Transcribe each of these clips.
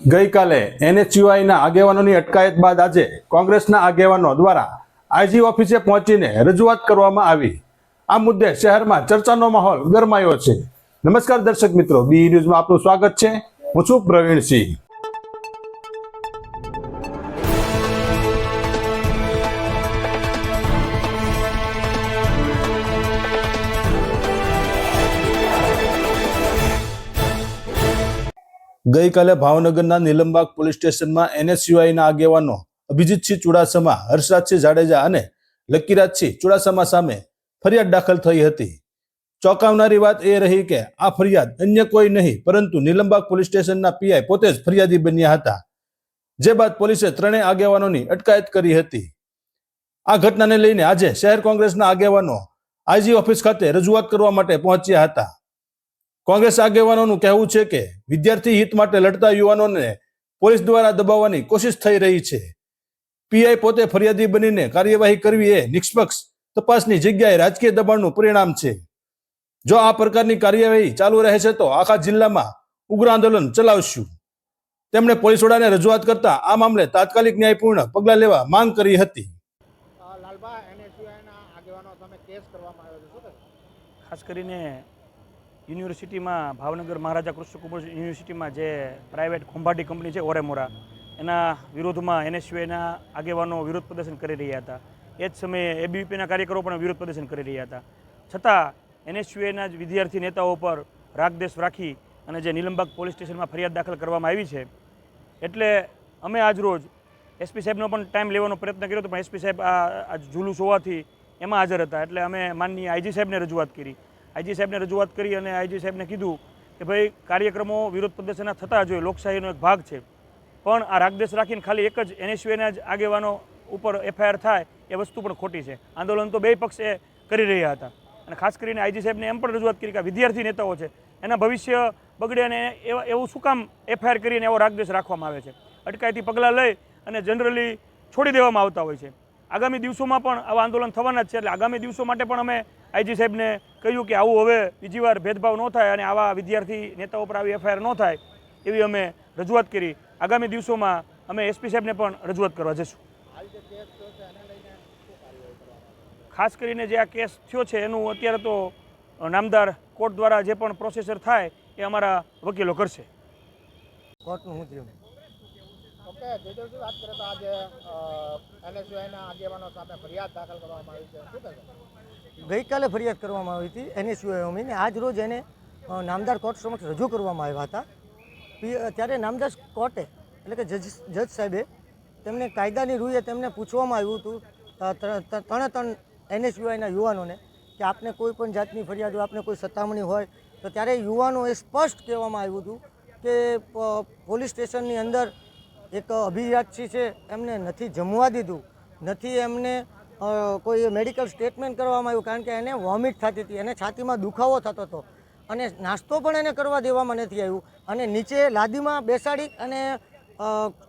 ગઈકાલે એનએચયુઆઈના આગેવાનોની અટકાયત બાદ આજે કોંગ્રેસના આગેવાનો દ્વારા આઈજી ઓફિસે પહોંચીને રજૂઆત કરવામાં આવી. આ મુદ્દે શહેરમાં ચર્ચાનો માહોલ ગરમાયો છે. નમસ્કાર દર્શક મિત્રો, બી ન્યૂઝમાં આપનું સ્વાગત છે. હું છું પ્રવીણસિંહ. ગઈકાલે ભાવનગરના નિલંબાગ પોલીસ સ્ટેશનમાં એનએસયુઆઈના આગેવાનો અભિજીતસિંહ ચુડાસમા, હર્ષરાજસિંહ જાડેજા અને લકીરાજસિંહ ચુડાસમા સામે ફરિયાદ દાખલ થઈ હતી. ચોંકાવનારી વાત એ રહી કે આ ફરિયાદ અન્ય કોઈ નહીં, પરંતુ નિલંબાગ પોલીસ સ્ટેશનના પીઆઈ પોતે જ ફરિયાદી બન્યા હતા. જે બાદ પોલીસે ત્રણેય આગેવાનોની અટકાયત કરી હતી. આ ઘટનાને લઈને આજે શહેર કોંગ્રેસના આગેવાનો આઈજી ઓફિસ ખાતે રજૂઆત કરવા માટે પહોંચ્યા હતા. કોંગ્રેસ આગેવાનોનું કહેવું છે કે વિદ્યાર્થી હિત માટે લડતા યુવાનોને પોલીસ દ્વારા દબાવવાની કોશિશ થઈ રહી છે. પીઆઈ પોતે ફરિયાદી બનીને કાર્યવાહી કરવી એ નિષ્પક્ષ તપાસની જગ્યાએ રાજકીય દબાણનું પરિણામ છે. જો આ પ્રકારની કાર્યવાહી ચાલુ રહે છે તો આખા જિલ્લામાં ઉગ્ર આંદોલન ચલાવશું. તેમણે પોલીસ વડાને રજૂઆત કરતા આ મામલે તાત્કાલિક ન્યાયપૂર્ણ પગલાં લેવા માંગ કરી હતી. અ, લાલબા એનએસયુઆઈના આગેવાનો સામે કેસ કરવામાં આવ્યો છે શું કહેશો? ખાસ કરીને યુનિવર્સિટીમાં ભાવનગર મહારાજા કૃષ્ણકુમાર યુનિવર્સિટીમાં જે પ્રાઇવેટ ખોંભાટી કંપની છે ઓરેમોરા એના વિરોધમાં એનએસયુએના આગેવાનો વિરોધ પ્રદર્શન કરી રહ્યા હતા. એ જ સમયે એબીવીપીના કાર્યકરો પણ વિરોધ પ્રદર્શન કરી રહ્યા હતા. છતાં એનએસયુએના જ વિદ્યાર્થી નેતાઓ પર રાગદેશ રાખી અને જે નીલમબાગ પોલીસ સ્ટેશનમાં ફરિયાદ દાખલ કરવામાં આવી છે, એટલે અમે આજરોજ એસપી સાહેબનો પણ ટાઈમ લેવાનો પ્રયત્ન કર્યો હતો, પણ એસપી સાહેબ આ જુલુસ હોવાથી એમાં હાજર હતા, એટલે અમે માનનીય આઈજી સાહેબને રજૂઆત કરી. આઈજી સાહેબને રજૂઆત કરી અને આઈજી સાહેબને કીધું કે ભાઈ, કાર્યક્રમો વિરોધ પ્રદર્શનના થતા જોઈએ લોકશાહીનો એક ભાગ છે. પણ આ રાગદેશ રાખીને ખાલી એક જ એનએસયુએના જ આગેવાનો ઉપર એફઆઈઆર થાય, એ વસ્તુ પણ ખોટી છે. આંદોલન તો બે પક્ષે કરી રહ્યા હતા. અને ખાસ કરીને આઈજી સાહેબને એમ પણ રજૂઆત કરી કે વિદ્યાર્થી નેતાઓ છે, એના ભવિષ્ય બગડે અને એવા એવું શું કામ એફઆઈઆર કરીને એવો રાગદેશ રાખવામાં આવે છે? અટકાયતી પગલાં લઈ અને જનરલી છોડી દેવામાં આવતા હોય છે. આગામી દિવસોમાં પણ આવા આંદોલન થવાના જ છે, એટલે આગામી દિવસો માટે પણ અમે આઈજી સાહેબને કહ્યું કે આવું હવે બીજી વાર ભેદભાવ ન થાય અને આવા વિદ્યાર્થી નેતાઓ પર આવી એફઆઈઆર ન થાય એવી અમે રજૂઆત કરી. આગામી દિવસોમાં અમે એસપી સાહેબને પણ રજૂઆત કરવા જઈશું. હાલ જે કેસ થયો છે એને લઈને શું કાર્યવાહી કરવામાં ખાસ કરીને જે આ કેસ થયો છે એનું અત્યારે તો નામદાર કોર્ટ દ્વારા જે પણ પ્રોસેસર થાય એ અમારા વકીલો કરશે. કોર્ટનું હું થયું? ઓકે જેજલજી વાત કરીએ તો આજે એનએસયુઆઈના આગેવાનો સામે ફરિયાદ દાખલ કરવામાં આવી છે. શું કહેશો ગઈકાલે ફરિયાદ કરવામાં આવી હતી. એનએસયુઆઈ ને આજ રોજ એને નામદાર કોર્ટ સમક્ષ રજૂ કરવામાં આવ્યા હતા. ત્યારે નામદાર કોર્ટે, એટલે કે જજ જજ સાહેબે તેમને કાયદાની રૂએ તેમને પૂછવામાં આવ્યું હતું ત્રણે ત્રણ એનએસયુઆઈના યુવાનોને કે આપને કોઈ પણ જાતની ફરિયાદ હોય, આપને કોઈ સતામણી હોય, તો ત્યારે યુવાનોએ સ્પષ્ટ કહેવામાં આવ્યું હતું કે પોલીસ સ્ટેશનની અંદર એક અભિયાતસિંહ છે, એમને નથી જમવા દીધું, નથી એમને કોઈ મેડિકલ સ્ટેટમેન્ટ કરવામાં આવ્યું કારણ કે એને વોમિટ થતી હતી. એને છાતીમાં દુખાવો થતો હતો. અને નાસ્તો પણ એને કરવા દેવામાં નથી આવ્યું. અને નીચે લાદીમાં બેસાડી અને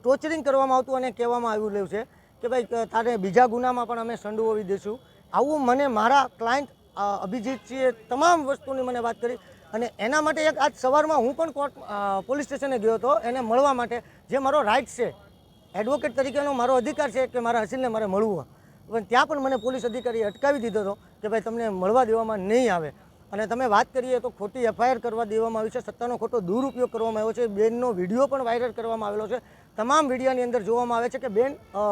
ટોચરિંગ કરવામાં આવતું અને કહેવામાં આવેલું છે કે ભાઈ તારે બીજા ગુનામાં પણ અમે સંડોવી દઈશું આવું મને મારા ક્લાયન્ટ અભિજીતજીએ તમામ વસ્તુની મને વાત કરી. અને એના માટે એક આજ સવારમાં હું પણ કોર્ટ પોલીસ સ્ટેશને ગયો હતો. એને મળવા માટે જે મારો રાઇટ છે એડવોકેટ તરીકેનો મારો અધિકાર છે કે મારા હસીલને મારે મળવું પણ ત્યાં પણ મને પોલીસ અધિકારીએ અટકાવી દીધો હતો કે ભાઈ તમને મળવા દેવામાં નહીં આવે. અને તમે વાત કરીએ તો ખોટી એફઆઈઆર કરવા દેવામાં આવી છે. સત્તાનો ખોટો દુરુપયોગ કરવામાં આવ્યો છે. બેનનો વીડિયો પણ વાયરલ કરવામાં આવેલો છે. તમામ વિડીયાની અંદર જોવામાં આવે છે કે બેન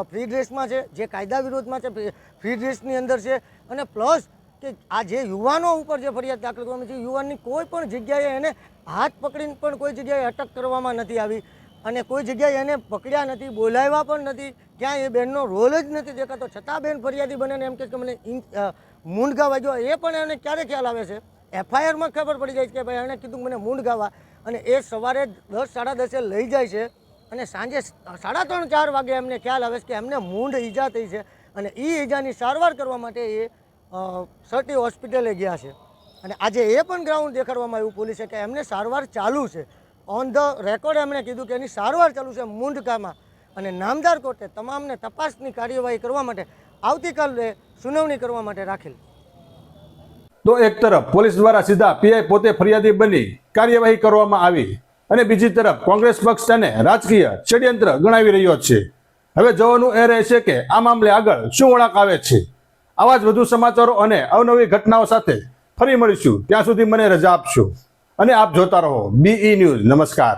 ફ્રી ડ્રેસમાં છે, જે કાયદા વિરોધમાં છે, ફ્રી ડ્રેસની અંદર છે. અને પ્લસ કે આ જે યુવાનો ઉપર જે ફરિયાદ દાખલ કરવામાં છે, યુવાનની કોઈ પણ જગ્યાએ એને હાથ પકડીને પણ કોઈ જગ્યાએ અટક કરવામાં નથી આવી. અને કોઈ જગ્યાએ એને પકડ્યા નથી, બોલાવ્યા પણ નથી. ક્યાંય એ બેનનો રોલ જ નથી દેખાતો. છતાં બેન ફરિયાદી બને એમ કે મને ઇન અ, મૂંઢ વાગ્યો એ પણ એને ક્યારે ખ્યાલ આવે છે? એફઆઈઆરમાં ખબર પડી જાય છે કે ભાઈ એણે કીધું મને મૂંઢ ગાવા. અને એ સવારે દસ સાડા દસે લઈ જાય છે અને સાંજે સાડા ત્રણ ચાર વાગે એમને ખ્યાલ આવે છે કે એમને મૂંઢ ઈજા થઈ છે અને એ ઈજાની સારવાર કરવા માટે એ સરટી હોસ્પિટલે ગયા છે. અને આજે એ પણ ગ્રાઉન્ડ દેખાડવામાં આવ્યું પોલીસે કે એમને સારવાર ચાલુ છે. ઓન ધ રેકોર્ડ એમણે કીધું કે એની સારવાર ચાલુ છે મૂંઢકામાં અને નામદાર કોર્ટે તમામને તપાસની કાર્યવાહી કરવા માટે આવતીકાલે સુનાવણી કરવા માટે રાખેલ. તો એક તરફ પોલીસ દ્વારા સીધા પીઆઈ પોતે ફરિયાદી બની કાર્યવાહી કરવામાં આવી અને બીજી તરફ કોંગ્રેસ પક્ષ તેને રાજકીય ષડયંત્ર ગણાવી રહ્યો છે. હવે જોવાનું એ રહેશે કે આ મામલે આગળ શું વળાંક આવે છે. આવા જ વધુ સમાચારો અને અવનવી ઘટનાઓ સાથે ફરી મળીશું. ત્યાં સુધી મને રજા આપશો. અને આપ જોતા રહો. બીઈ ન્યૂઝ નમસ્કાર.